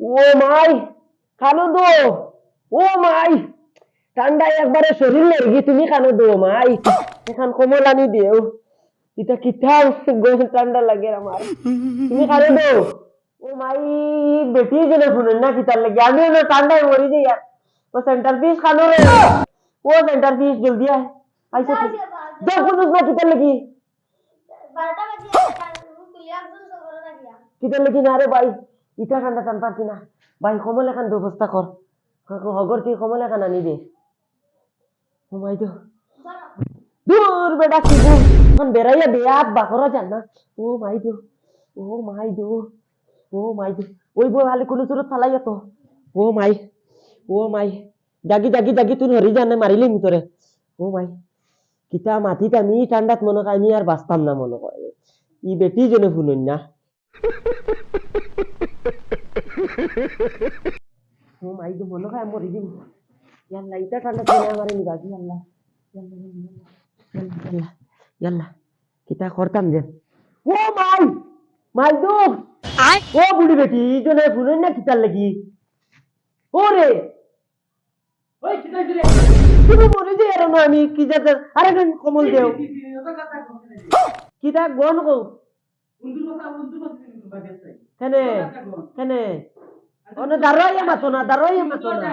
ও মাই কানো দো ও মাই। ঠান্ডায় একবারে শরীর লেগে তুমি কানো দো মাই। এখন কমল আনি দিও। এটা কিতা গো ঠান্ডা লাগে আমার। তুমি কানো দো। ও মাই বেটি গেলে শুনেন না কিতার লাগে। আমি না ঠান্ডায় মরি যাই আর ও সেন্টার পিস খানো রে। ও সেন্টার পিস জলদি আয়। আইসা দো পুনুস না কিতার লাগি। কিতার লাগি না রে ভাই। ইটা ঠান্ডা টান পারছি না। ভাই কমল এখান ব্যবস্থা কর হগর তুই কমল এখান আনি দে। ও মাই তো দূর বেটা কি এখন বেড়াইয়া বেয়াত বাকরা যান না। ও মাই দো ও মাই দো ও মাই দো ওই বই খালি কোনো সুরত ফালাইয়া তো ও মাই। ও মাই। জাগি জাগি জাগি তুই হরি জানে মারিলি ভিতরে ও মাই। কিতা মাটিত আমি ঠান্ডাত মনে আমি আর বাঁচতাম না মনে কয়। ই বেটি জনে শুনুন না। ও মাই দো মনে কয় মরি দিম ইয়াল্লা ইটা ঠান্ডা চলে আমার নিগা ইয়াল্লা ইয়াল্লা ইয়াল্লা ইয়াল্লা কিতা করতাম যে ও মাই মাই দো ও বুড়ি বেটি জনে শুনুন না কিতার লাগি ও রে ওই কিতা রে তুমি মরে যে এর না আমি কি যাতে আরে গান কমল দেও কিতা গন কো কেনে কেনে অনে দাঁড়াইয়া মাতো না দাঁড়াইয়া মাতো না।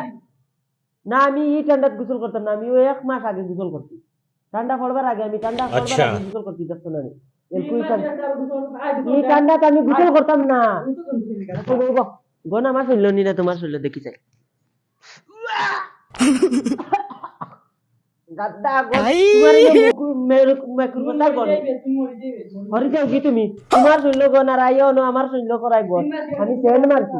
না আমি এই ঠান্ডাত গোসল করতাম না আমি ওই এক মাস আগে গোসল করছি। ঠান্ডা পড়বার আগে আমি ঠান্ডা পড়বার আচ্ছা। আগে গোসল করছি দেখছ না নি। এরকম ঠান্ডা। এই ঠান্ডাতে আমি গোসল করতাম না। গনা নি না তোমার শৈল দেখি চাই গাদ্দা হরি যাও কি তুমি? তোমার শৈল গন আর আইও না আমার শৈল করাই গন আমি সেন্ড মারছি।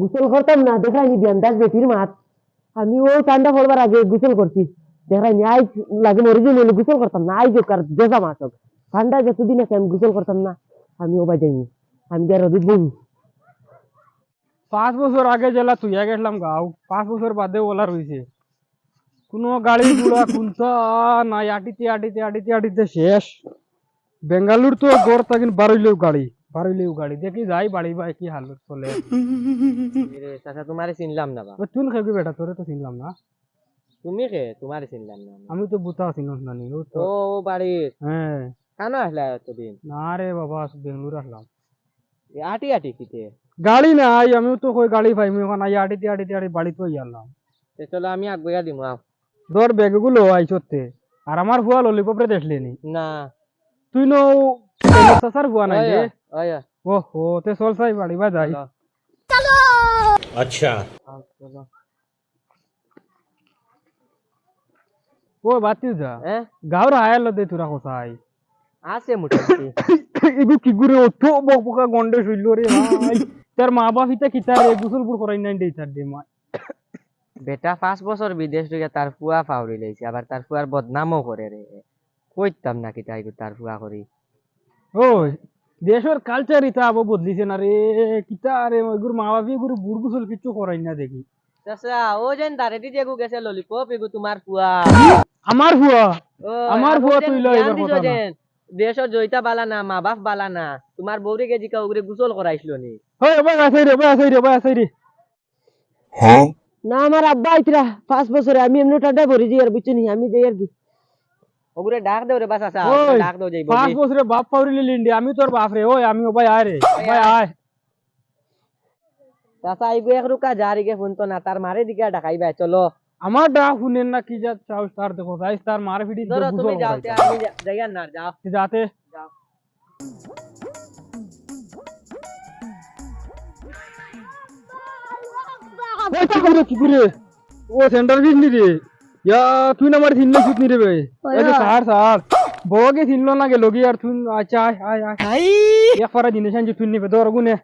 গোসল করতাম না, দেখাইনি বিয়ান্দাজ বেটির মাত আমি ওই ঠান্ডা পড়বার আগে গোসল করছি। দেখাইনি আই লাগে মরে মনে গোসল করতাম না আই আর জেসা মাস হোক। ঠান্ডা যতদিন আছে, আমি গোসল করতাম না আমি ও বাজাইনি, আমি যার রবি বলু পাঁচ বছর আগে জেলা তুইয়া গেছিলাম গাও, পাঁচ বছর বাদে ওলা রয়েছে কোনো গাড়ি গুড়া কুন্তা নাই, আটিতে আটিতে আটিতে আটিতে শেষ। বেঙ্গালুর তো গড় তাকিন বারইলেও গাড়ি। বারইলেও গাড়ি দেখি যাই বাড়ি বাই কি হালত চলে চাচা তোমারে চিনলাম না বা। ও তুই বেটা? তোরে তো চিনলাম না। তুমি কে? তোমারে চিনলাম না। আমি তো বুতা চিনলাম না ও তো ও বাড়ির হ্যাঁ। কেন আসলে এতদিন? না রে বাবা বেঙ্গালুর আসলাম। আটি আটি কিতে? গাড়ি নাই আমিও তো কই গাড়ি পাইমি ওখানে আই আটিতে আটিতে আটি বাড়ি তো ইয়ালাম চলো আমি আগুয়া দিম ধর ব্যাগগুলো আইসতে আর আমার ভুয়া ললিপপ রে দেখলি নি? না। তুই নো কি গন্ডে শুইল রে তার মা বাপ হিতা কিতা রে গুসল করাই নাই দেই তার দে বেটা পাঁচ বছর বিদেশ থেকে তার ফুয়া ফাউরি লইছে আবার তার ফুয়ার বদনামও করে রে কইতাম না কিতা তার ফুয়া করি ওই দেশের কালচার ইতা আবো বদলিছে না রে। কিতা রে এগুর মা বাপ এগুর বুড় গুসল কিচ্ছু করাই না দেখি। চাচা ও যেন দারেদি যেগু গেছে ললিপপ এগু তোমার ফুয়া আমার আমার তুই লই এবার কথা না। দেশর জয়িতা বালা না মা বাপ বালা না তোমার বৌরি কে জিকা উগরে গুসল করাইছিল নি। ওই ওই আসাই রে আসাই রে আসাই রে। না আমার আব্বা আইতরা পাঁচ বছরে আমি এমনি ঠান্ডা ভরি যাই আর বুঝছি নি আমি যাই আর কি ওগুরে ডাক দেও রে বাস আসা ওই, ডাক দেও যাইব পাঁচ বছরে বাপ পাউরি লিন্ডি আমি তোর বাপ রে ওই আমি ওবাই আয় রে ওবাই আয় চাচা আইগু এক রুকা যারি কে ফোন তো না তার মারে দিকে ডাকাইবা চলো আমার ডাক শুনেন না কি যা চাও তার দেখো যাইস তার মার ফিটি ধরো তুমি যাও তে আমি যা- যাইয়া না যাও যাতে যাও ওইটা করে কি করে ও সেন্টার ফিস নি রে ইয়া তুই না আমার থিনলে সুত নি রে বে এই সার সার বগে থিনলো না গে লগি আর তুই আচ্ছা আয় আয় আয় এক ফারা জিনিস আনছি তুই নিবে তোর গুনে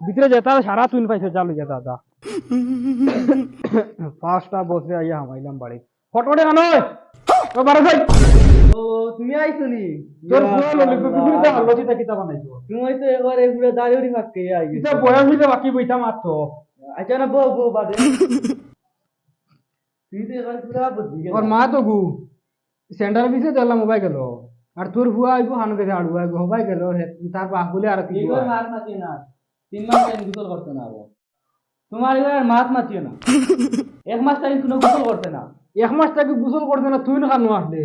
ভিতরে যেতা সারা তুন পাইছে চালু যেতা দা পাঁচটা বসে আইয়া হামাইলাম বাড়ি ফটোটা কেন তো বারো ভাই ও তুমি আইছো নি তোর পুরো ললিপপ বিক্রিতে লজিটা কিতা বানাইছো তুমি তো এবারে পুরো দাড়ি উড়ি ফাঁকতে আই কিতা বয়স হইলে বাকি বইতা মাত্র আচ্ছা না বউ বউ বাদে ওর মা তো গু সেন্টার পিছে দিলাম মোবাইল গেল আর তোর হুয়া আইবো হানু গেছে আড়ু আইবো হবাই গেল তার বাপ বলে আর কি না তিন মাস টাইম গোসল করতে না তোমার এবার মাছ মাতিয়ে না এক মাস টাইম কোনো গোসল করতে না এক মাস থেকে গোসল করতে না তুই না খানো আসলে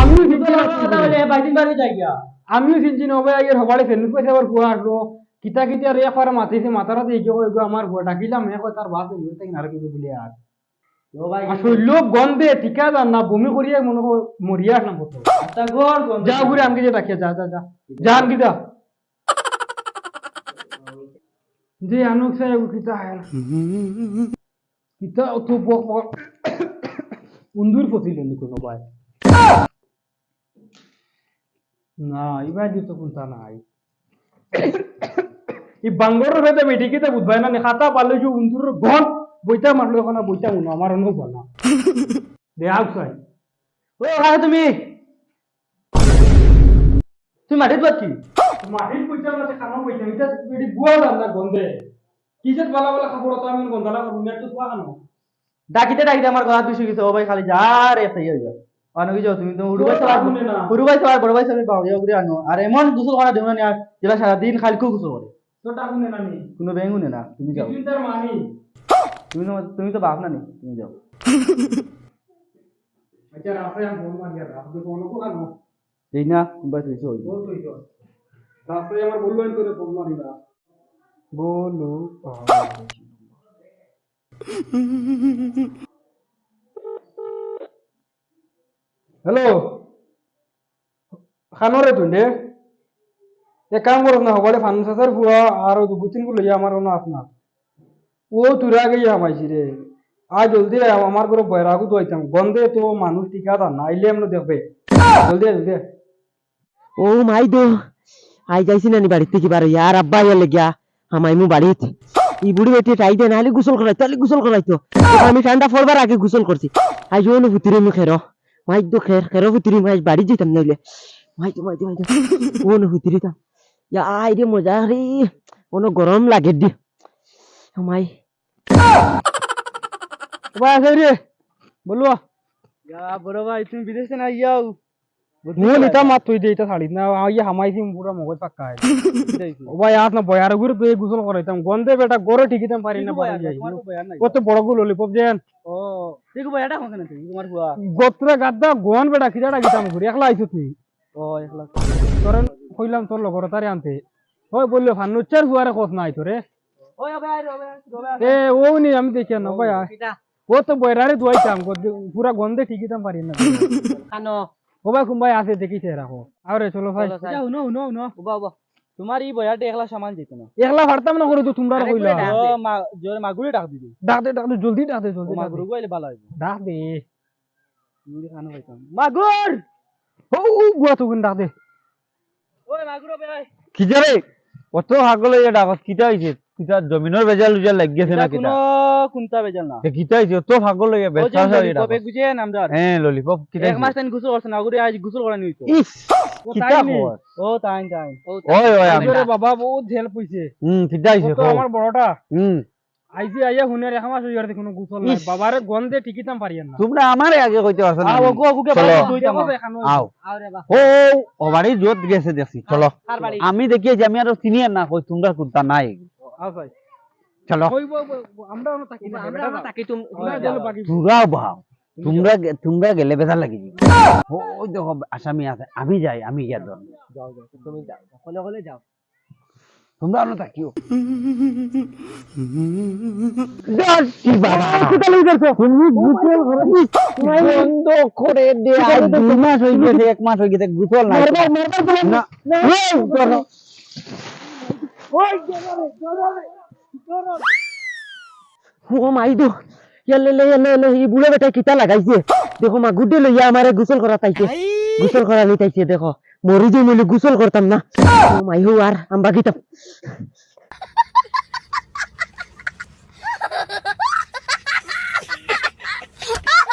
আমিও চিনছি বাইদিন বাড়ি যাই গিয়া আমিও চিনছি না ওবে আইয়ের হবাড়ে ফেলুস পয়সা আবার কুয়া আসলো কিতা কিতা রে পারে মাতিছে মাতারা দিয়ে কেউ আমার বুয়া ডাকিলাম কয় তার বাপ নারে কিছু বলে আর আর গন্ধে ঠিকা জান না বমি করিয়া মনে কর মরিয়া গন্ধ। যা ঘুরে আমাকে যে যা যা যা। যা আনকি যা যে আনুক সে কিতা আয় কিতা তো উন্দুর ফসিল নি কোনো ভাই না ইবাই দিত কোনটা নাই। এই বাঙ্গর হইতে বেটি কিতা বুঝবাই না খাতা পারলে যে উন্দুর ঘন বইটা মারলো এখন আর বইটা মনে আমার অনু বলা। দে আউসাই ও ভাই তুমি। তুমি মাটিত বাদ কি? মাটির পয়সা না খানো পয়সা এটা বেটি বুয়া রান্না গন্ধে কিসের বালা বালা খাবার তো আমি গন্ধালা করব নেট তো পাওয়া কেন ডাকিতে ডাকিতে আমার গলা দুশো গেছে। ও ভাই খালি যা রে তাই হয়ে যাও অনেক কিছু তুমি তো উড়ু ভাই সবার না। উড়ু ভাই সবার বড় ভাই সবার বাড়ি ঘুরে আনো আর এমন গোসল করা দেবো না যেটা সারাদিন খালি খুব গোসল করে তো টাকা নে কোনো ব্যাঙ্গু নে তুমি যাও। কিছুই তার মানি। তুমি তো তুমি তো বাপ না নি তুমি যাও। আচ্ছা তুমি হ্যালো খানো রে তুই দে এক কাম করস না হবালে ফানুস আসার ফুয়া আর দুগুতিনগুলো আমার অন্য আসনা ও তুই আগে ইয়া মাইছি রে। আজ জলদি আয়, আমার ঘরে বয়রাগু তো আইতাম। গন্ধে তো মানুষ টিকা দা না আইলে আমরা দেখবে। জলদি জলদি ও মাই দো আই যাইছি নানি বাড়িতে কি ইয়ার আব্বা ইয়া লেগিয়া হামাই মু বাড়িতে। ই বুড়ি বেটি টাই দে নাহলে গোসল করাইতো তাহলে গোসল করাইতো তখন আমি ঠান্ডা পড়বার আগে গোসল করছি। আই জোন ভুতিরে মু খের। মাই দো খের খের ভুতিরি মাই বাড়ি যেতাম নাইলে। মাই তো মাই তো মাই তো ওন ভুতিরি তাম ইয়া আই রে মজা রে। কোনো গরম লাগে দি মাই। মাত তুই এটা না ইয়া হামাইছি পুরা মগজ পাক্কা ভাই আজ না বয়ার গুরু তুই গোসল করাইতাম গন্ধে বেটা গরে ঠিকিতাম পারি না কত বড়গুলো ললিপপ যেন গোত্রে গাদ্দা গন বেটা খিদাটা গিতাম ঘুরি একলা আইছো তুই তোর কইলাম তোর লগর তারে আনতে ওই বলল ফানুচার হুয়ারে খোঁজ নাই তোরে এ ও নি আমি দেখি না ভাই আয়। ও তো বয়রারে দুয়াইতাম পুরা গন্ধে ঠিকিতাম পারি না। খানো। ও ভাই কুম্বাই আছে দেখিছে রাখো আরে চলো ভাই। যাও নো নো নো বাবা বাবা তোমার এই বয়াতে একলা সামান যেত না। একলা ফারতাম না করে তো তোমরা কইলা। জোরে মাগুরি ডাক দিবি। ডাক দে ডাক দে জলদি ডাক দে ও জলদি ডাক দে। ভালো হইব। ডাক দে। মুড়ি খানো হইতাম মাগুর! ও ও বুয়া তো ডাক দে। ওই মাগুর ভাই কিজারে অত হাগলে ডাকত কিতা হইছে? কিতা জমিনের বেজাল উজাল লাগি গেছে না এটা কোনো কোনটা বেজাল না। তে হইছে অত হাগলে ইয়া ও বেচা যে সারি ললিপপে ডাকত গুজে নামদার হ্যাঁ ললিপপ কিতা এক মাস টাইম গোসল করছে না আগুরি আজ গোসল করা নিইতো ইস ও তাইন ও ওই ওই আমি আজরে বাবা বহুত হেল্প হইছে হুম কিতা হইছে ও তো আমার বড়টা হুম আইজি আইয়া হুনের এক মাস হইয়ার কোনো গুছল নাই। বাবারে গন্ধে ঠিকিতাম পারিয়েন না তোমরা আমারে আগে কইতে পারছ না ওগুকে চলো। ভালো দুইটা দেখো এখানে আও। আরে বাহ ও ও বাড়ি জোত গেছে দেখছি চলো। আমি দেখি যে আমি আর চিনি না কই তোমরা কুত্তা নাই। আও ভাই চলো কইব আমরা তাকি না আমরা তাকি তুমি তোমরা গেল বাকি তোমরা তোমরা তোমরা গেলে বেজাল লাগি ওই দেখো আসামি আছে। আমি যাই আমি গিয়া ধর যাও যাও তুমি যাও। হলে হলে যাও। তোমরা অন্য তাকিও বন্ধ করে দে। আর দুই মাস হয়ে গেছে এক মাস হয়ে গেছে গুছল না এই, ধরো। ও মাই দো ইয়ালে লে ইয়ালে লে এই বুড়ো বেটা কিতা লাগাইছে? দেখো মা গুডে লইয়া আমারে গোসল করা তাইছে গোসল করা নিতাইছে দেখো। মরি যে মিলে গোসল করতাম না। ও মাই হো আর আম্বা কিতাম